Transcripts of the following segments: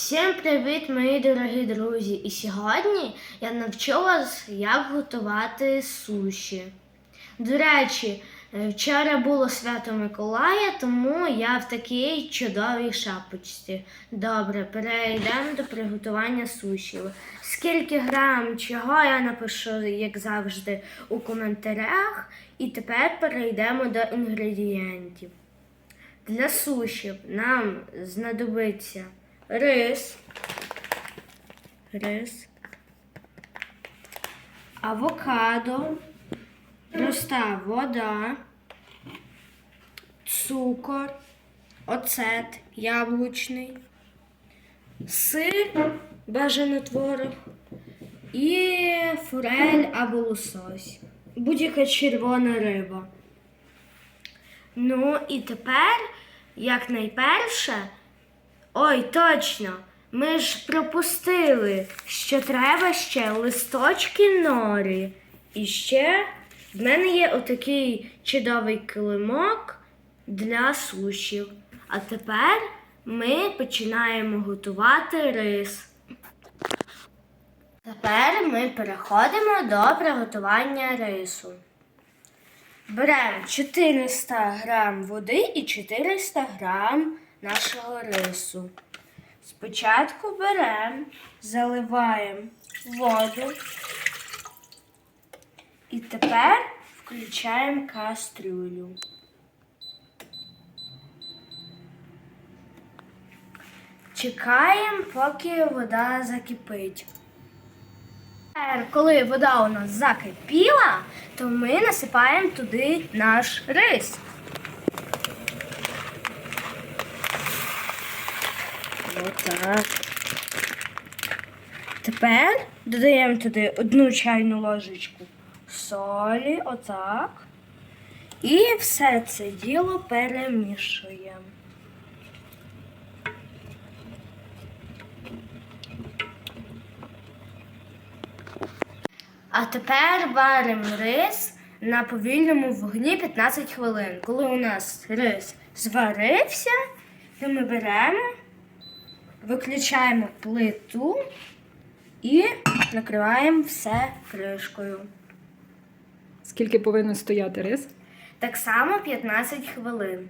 Всім привіт, мої дорогі друзі! І сьогодні я навчу вас, як готувати суші. До речі, е, вчора було свято Миколая, тому я в такій чудовій шапочці. Добре, перейдемо до приготування сушів. Скільки грам чого я напишу, як завжди, у коментарях. І тепер перейдемо до інгредієнтів. Для сушів нам знадобиться рис, рис, авокадо, проста вода, цукор, оцет яблучний, сир, бажано творог і форель або лосось. Будь-яка червона риба. Ну і тепер, як найперше, ой, точно, ми ж пропустили, що треба ще листочки норі. І ще в мене є отакий чудовий килимок для сушів. А тепер ми починаємо готувати рис. Тепер ми переходимо до приготування рису. Беремо 400 грам води і 400 грам нашого рису. Спочатку беремо, заливаємо воду і тепер включаємо кастрюлю. Чекаємо, поки вода закипить. Тепер, коли вода у нас закипіла, то ми насипаємо туди наш рис. Отак. Тепер додаємо туди одну чайну ложечку солі, отак. І все це діло перемішуємо. А тепер варимо рис на повільному вогні 15 хвилин. Коли у нас рис зварився, то ми беремо, виключаємо плиту і накриваємо все кришкою. Скільки повинен стояти рис? Так само 15 хвилин.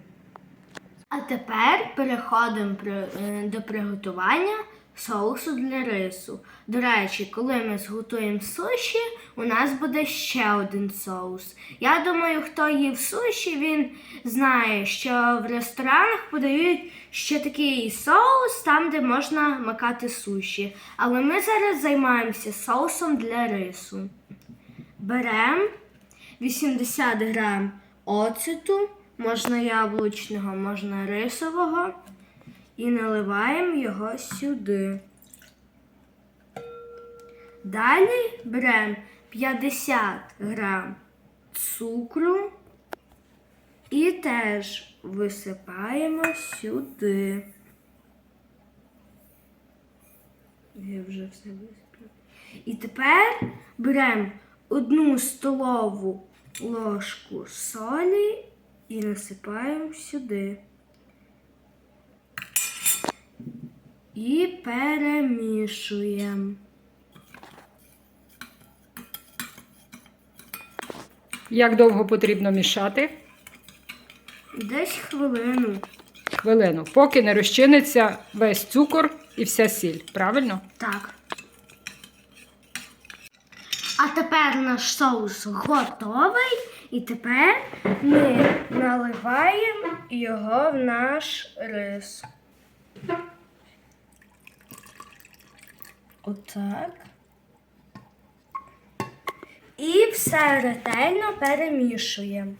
А тепер переходимо е, до приготування соусу для рису. До речі, коли ми зготуємо суші, у нас буде ще один соус. Я думаю, хто їв суші, він знає, що в ресторанах подають ще такий соус, там, де можна макати суші. Але ми зараз займаємося соусом для рису. Беремо 80 грам оцету, можна яблучного, можна рисового, і наливаємо його сюди. Далі беремо 50 грам цукру і теж висипаємо сюди. Я вже все висипала. І тепер беремо одну столову ложку солі і насипаємо сюди. І перемішуємо. Як довго потрібно мішати? Десь хвилину. Хвилину, поки не розчиниться весь цукор і вся сіль. Правильно? Так. А тепер наш соус готовий. І тепер ми наливаємо його в наш рис. Отак. І все ретельно перемішуємо.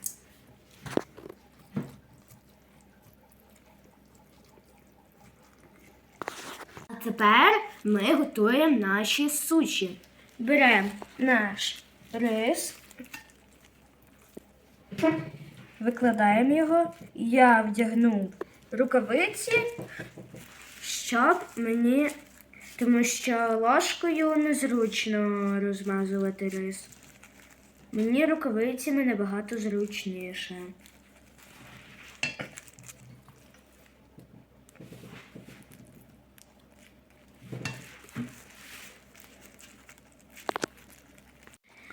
А тепер ми готуємо наші суші. Беремо наш рис, викладаємо його. Я вдягнув рукавиці, щоб мені, тому що ложкою незручно розмазувати рис. Мені рукавицями набагато зручніше.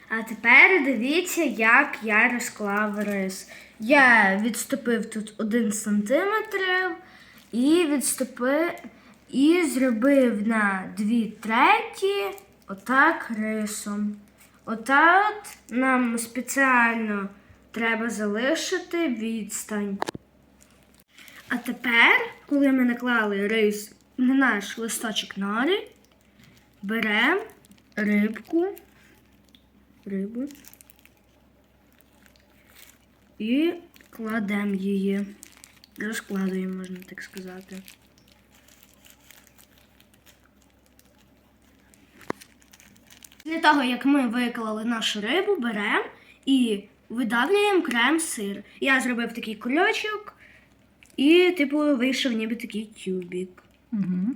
А тепер дивіться, як я розклав рис. Я відступив тут 1 сантиметр, і відступив і зробив на дві треті отак рисом. Отак нам спеціально треба залишити відстань. А тепер, коли ми наклали рис на наш листочок нори, беремо рибку, рибу і кладемо її. Розкладуємо, можна так сказати. Після того, як ми виклали нашу рибу, беремо і видавлюємо крем-сир. Я зробив такий кульочок, і, типу, вийшов ніби такий тюбік. Угу.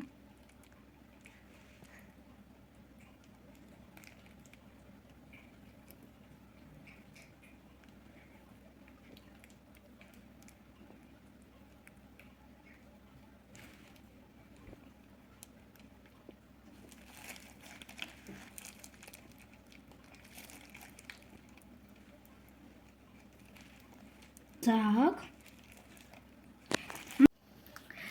Так.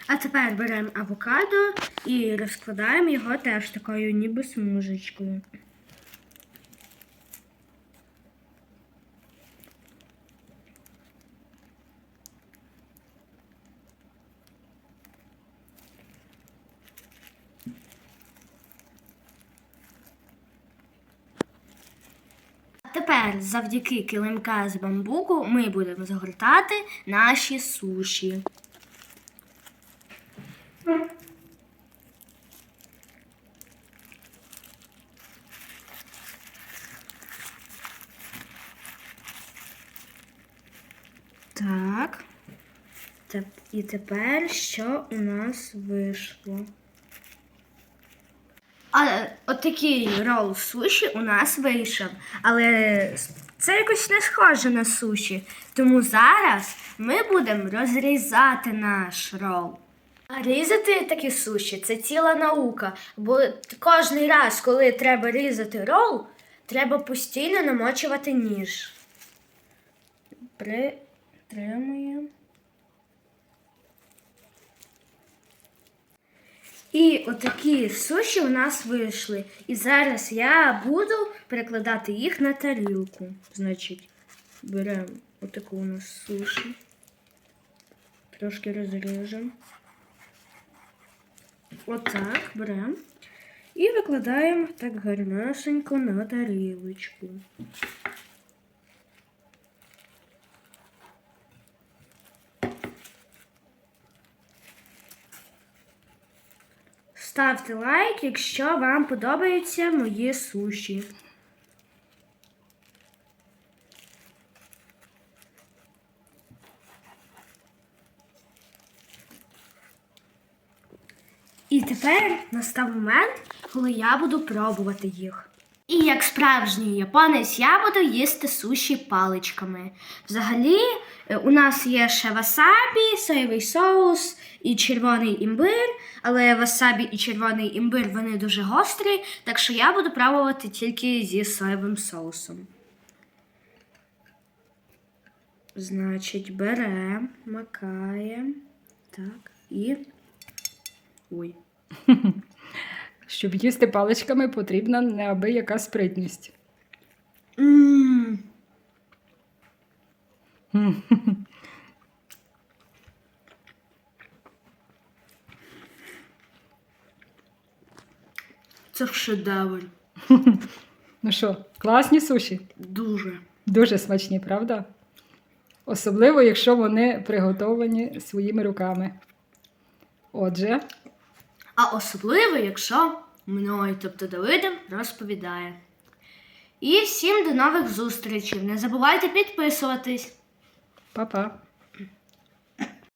А тепер беремо авокадо і розкладаємо його теж такою ніби смужечкою. Тепер завдяки килимка з бамбуку ми будемо загортати наші суші. Так. І тепер що у нас вийшло? А отакий рол суші у нас вийшов. Але це якось не схоже на суші. Тому зараз ми будемо розрізати наш рол. Різати такі суші це ціла наука. Бо кожен раз, коли треба різати рол, треба постійно намочувати ніж. Притримуємо. І отакі суші у нас вийшли. І зараз я буду перекладати їх на тарілку. Значить, беремо отаку у нас суші. Трошки розріжемо. Отак беремо. І викладаємо так гарнесенько на тарілочку. Ставте лайк, якщо вам подобаються мої суші. І тепер настав момент, коли я буду пробувати їх. І як справжній японець, я буду їсти суші паличками. Взагалі, е, у нас є ще васабі, соєвий соус і червоний імбир, але васабі і червоний імбир вони дуже гострі, так що я буду пробувати тільки зі соєвим соусом. Значить, беремо, макаємо. Так, і. Ой. Щоб їсти паличками, потрібна неабияка спритність. Ммм. Це шедевр. Ну що, класні суші? Дуже. Дуже смачні, правда? Особливо, якщо вони приготовані своїми руками. Отже, А особливо, якщо мною, тобто Давидом, розповідає. І всім до нових зустрічей. Не забувайте підписуватись. па-па!